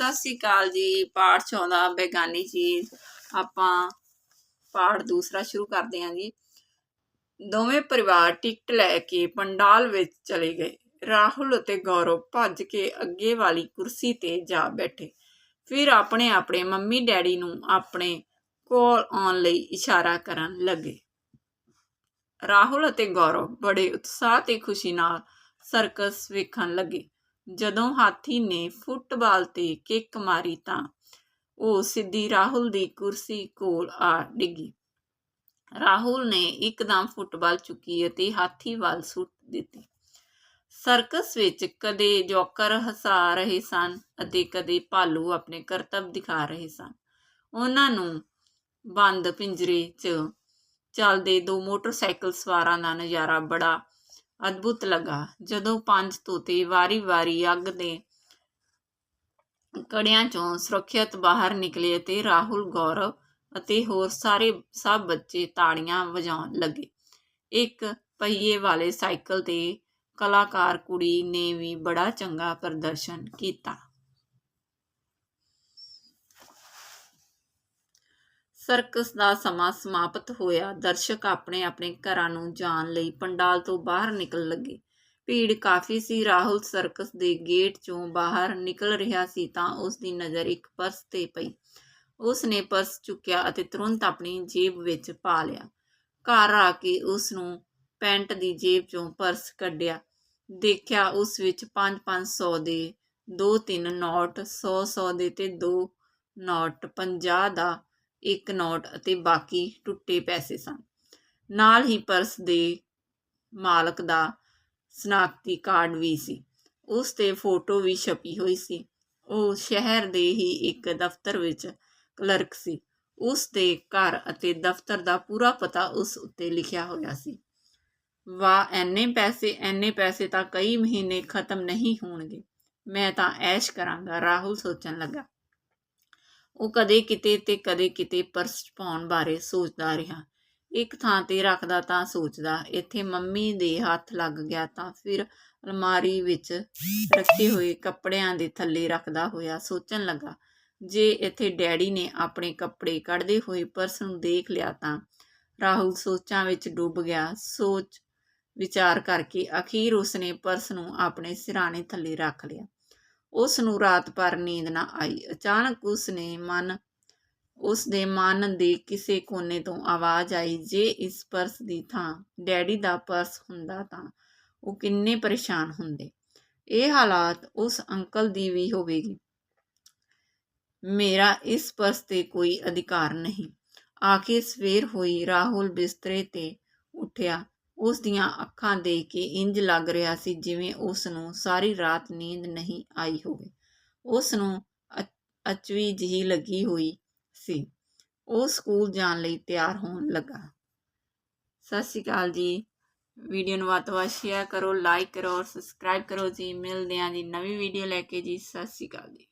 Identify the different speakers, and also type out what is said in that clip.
Speaker 1: ਸਤਿ ਸ੍ਰੀ ਅਕਾਲ ਜੀ। ਪਾਠ ਚੌਂਦਾ ਬੇਗਾਨੀ ਚੀਜ਼ ਆਪਾਂ ਪਾਠ ਦੂਸਰਾ ਸ਼ੁਰੂ ਕਰਦੇ ਹਾਂ ਜੀ। ਦੋਵੇਂ ਪਰਿਵਾਰ ਟਿਕਟ ਲੈ ਕੇ ਪੰਡਾਲ ਵਿੱਚ ਚਲੇ ਗਏ। ਰਾਹੁਲ ਅਤੇ ਗੌਰਵ ਭੱਜ ਕੇ ਅੱਗੇ ਵਾਲੀ ਕੁਰਸੀ ਤੇ ਜਾ ਬੈਠੇ। ਫਿਰ ਆਪਣੇ ਆਪਣੇ ਮੰਮੀ ਡੈਡੀ ਨੂੰ ਆਪਣੇ ਕੋਲ ਆਉਣ ਲਈ ਇਸ਼ਾਰਾ ਕਰਨ ਲੱਗੇ। ਰਾਹੁਲ ਅਤੇ ਗੌਰਵ ਬੜੇ ਉਤਸ਼ਾਹ ਤੇ ਖੁਸ਼ੀ ਨਾਲ ਸਰਕਸ ਵੇਖਣ ਲੱਗੇ। ਜਦੋਂ ਹਾਥੀ ਨੇ ਫੁੱਟਬਾਲ ਤੇ ਕਿੱਕ ਮਾਰੀ ਤਾਂ ਉਹ ਸਿੱਧੀ ਰਾਹੁਲ ਦੀ ਕੁਰਸੀ ਕੋਲ ਆ ਡਿੱਗੀ। ਰਾਹੁਲ ਨੇ ਇੱਕਦਮ ਫੁੱਟਬਾਲ ਚੁੱਕੀ ਅਤੇ ਹਾਥੀ ਵੱਲ ਸੁੱਟ ਦਿੱਤੀ। ਸਰਕਸ ਵਿੱਚ ਕਦੇ ਜੋਕਰ ਹਸਾ ਰਹੇ ਸਨ ਅਤੇ ਕਦੇ ਭਾਲੂ ਆਪਣੇ ਕਰਤੱਵ ਦਿਖਾ ਰਹੇ ਸਨ। ਉਹਨਾਂ ਨੂੰ ਬੰਦ ਪਿੰਜਰੇ 'ਚ ਚੱਲਦੇ ਦੋ ਮੋਟਰਸਾਈਕਲ ਸਵਾਰਾਂ ਦਾ ਨਜ਼ਾਰਾ ਬੜਾ ਅਦਭੁਤ ਲੱਗਾ। ਜਦੋਂ ਪੰਜ ਤੋਤੇ ਵਾਰੀ-ਵਾਰੀ ਅੱਗ ਦੇ ਕੜਿਆਂ ਚੋਂ ਸੁਰੱਖਿਅਤ ਬਾਹਰ ਨਿਕਲੇ ਅਤੇ ਰਾਹੁਲ, ਗੌਰਵ ਅਤੇ ਹੋਰ ਸਾਰੇ, ਸਭ ਬੱਚੇ ਤਾੜੀਆਂ ਵਜਾਉਣ ਲੱਗੇ। ਇੱਕ ਪਹੀਏ ਵਾਲੇ ਸਾਈਕਲ ਤੇ ਕਲਾਕਾਰ ਕੁੜੀ ਨੇ ਵੀ ਬੜਾ ਚੰਗਾ ਪ੍ਰਦਰਸ਼ਨ ਕੀਤਾ। ਸਰਕਸ ਦਾ ਸਮਾਂ ਸਮਾਪਤ ਹੋਇਆ। ਦਰਸ਼ਕ ਆਪਣੇ ਆਪਣੇ ਘਰਾਂ ਨੂੰ ਜਾਣ ਲਈ ਪੰਡਾਲ ਤੋਂ ਬਾਹਰ ਨਿਕਲ ਲੱਗੇ। ਭੀੜ ਕਾਫੀ ਸੀ। ਰਾਹੁਲ ਸਰਕਸ ਦੇ ਗੇਟ ਚੋਂ ਬਾਹਰ ਨਿਕਲ ਰਿਹਾ ਸੀ ਤਾਂ ਉਸ ਦੀ ਨਜ਼ਰ ਇੱਕ ਪਰਸ ਤੇ ਪਈ। ਉਸ ਨੇ ਪਰਸ ਚੁੱਕਿਆ ਅਤੇ ਤੁਰੰਤ ਆਪਣੀ ਜੇਬ ਵਿੱਚ ਪਾ ਲਿਆ। ਘਰ ਆ ਕੇ ਉਸ ਨੂੰ ਪੈਂਟ ਦੀ ਜੇਬ ਚੋਂ ਪਰਸ ਕੱਢਿਆ। ਦੇਖਿਆ ਉਸ ਵਿੱਚ 5-500 ਦੇ ਦੋ ਤਿੰਨ ਨੋਟ 100-100 ਦੇ ਤੇ ਦੋ ਨੋਟ 50 ਦਾ ਇੱਕ ਨੋਟ ਅਤੇ ਬਾਕੀ ਟੁੱਟੇ ਪੈਸੇ ਸਨ। ਨਾਲ ਹੀ ਪਰਸ ਦੇ ਮਾਲਕ ਦਾ ਸਨਾਖਤੀ ਕਾਰਡ ਵੀ ਸੀ। ਉਸ ਤੇ ਫੋਟੋ ਵੀ ਛਪੀ ਹੋਈ ਸੀ। ਉਹ ਸ਼ਹਿਰ ਦੇ ਹੀ ਇੱਕ ਦਫ਼ਤਰ ਵਿੱਚ ਕਲਰਕ ਸੀ। ਉਸ ਦੇ ਘਰ ਅਤੇ ਦਫ਼ਤਰ ਦਾ ਪੂਰਾ ਪਤਾ ਉਸ ਉੱਤੇ ਲਿਖਿਆ ਹੋਇਆ ਸੀ। ਵਾਹ ਐਨੇ ਪੈਸੇ ਐਨੇ ਪੈਸੇ ਤਾਂ ਕਈ ਮਹੀਨੇ ਖਤਮ ਨਹੀਂ ਹੋਣਗੇ। ਮੈਂ ਤਾਂ ਐਸ਼ ਕਰਾਂਗਾ, ਰਾਹੁਲ ਸੋਚਣ ਲੱਗਾ। ਉਹ ਕਦੇ ਕਿਤੇ ਤੇ ਕਦੇ ਕਿਤੇ ਪਰਸ ਪਾਉਣ ਬਾਰੇ ਸੋਚਦਾ ਰਿਹਾ। ਇੱਕ ਥਾਂ ਤੇ ਰੱਖਦਾ ਤਾਂ ਸੋਚਦਾ, ਇੱਥੇ ਮੰਮੀ ਦੇ ਹੱਥ ਲੱਗ ਗਿਆ ਤਾਂ ਫਿਰ ਅਲਮਾਰੀ ਵਿੱਚ ਰੱਖੇ ਹੋਏ ਕੱਪੜਿਆਂ ਦੇ ਥੱਲੇ ਰੱਖਦਾ ਹੋਇਆ ਸੋਚਣ ਲੱਗਾ, ਜੇ ਇੱਥੇ ਡੈਡੀ ਨੇ ਆਪਣੇ ਕੱਪੜੇ ਕੱਢਦੇ ਹੋਏ ਪਰਸ ਨੂੰ ਦੇਖ ਲਿਆ ਤਾਂ। ਰਾਹੁਲ ਸੋਚਾਂ ਵਿੱਚ ਡੁੱਬ ਗਿਆ, ਸੋਚ ਵਿਚਾਰ ਕਰਕੇ ਅਖੀਰ ਉਸਨੇ ਪਰਸ ਨੂੰ ਆਪਣੇ ਸਿਰਾਣੇ ਥੱਲੇ ਰੱਖ ਲਿਆ। ਉਸ ਨੂੰ ਰਾਤ ਭਰ ਨੀਂਦ ਨਾ ਆਈ। ਅਚਾਨਕ ਉਸ ਨੇ ਮਨ ਉਸ ਦੇ ਮਨ ਦੇ ਕਿਸੇ ਕੋਨੇ ਤੋਂ ਆਵਾਜ਼ ਆਈ ਜੇ ਇਸ ਪਰਸ ਦੀ ਥਾਂ, ਡੈਡੀ ਦਾ ਪਰਸ ਹੁੰਦਾ ਤਾਂ ਉਹ ਕਿੰਨੇ ਪਰੇਸ਼ਾਨ ਹੁੰਦੇ। ਇਹ ਹਾਲਾਤ ਉਸ ਅੰਕਲ ਦੀ ਵੀ ਹੋਵੇਗੀ। ਮੇਰਾ ਇਸ ਪਰਸ ਤੇ ਕੋਈ ਅਧਿਕਾਰ ਨਹੀਂ। ਆਖਿਰ ਸਵੇਰ ਹੋਈ ਰਾਹੁਲ ਬਿਸਤਰੇ ਤੇ ਉੱਠਿਆ। ਉਸ ਦੀਆਂ ਅੱਖਾਂ ਦੇਖ ਕੇ ਇੰਜ ਲੱਗ ਰਿਹਾ ਸੀ ਜਿਵੇਂ ਉਸ ਨੂੰ ਸਾਰੀ ਰਾਤ ਨੀਂਦ ਨਹੀਂ ਆਈ ਹੋਵੇ। ਉਸ ਨੂੰ ਅਚਵੀ ਜਿਹੀ ਲੱਗੀ ਹੋਈ ਸੀ। ਉਹ ਸਕੂਲ ਜਾਣ ਲਈ ਤਿਆਰ ਹੋਣ ਲੱਗਾ। ਸਤਿ ਸ਼੍ਰੀ ਅਕਾਲ ਜੀ। ਵੀਡੀਓ ਨੂੰ ਵੱਧ ਤੋਂ ਵੱਧ ਸ਼ੇਅਰ ਕਰੋ ਲਾਈਕ ਕਰੋ, ਔਰ ਸਬਸਕ੍ਰਾਈਬ ਕਰੋ ਜੀ। ਮਿਲਦੇ ਹਾਂ ਜੀ ਨਵੀਂ ਵੀਡੀਓ ਲੈ ਕੇ ਜੀ। ਸਤਿ ਸ਼੍ਰੀ ਅਕਾਲ ਜੀ।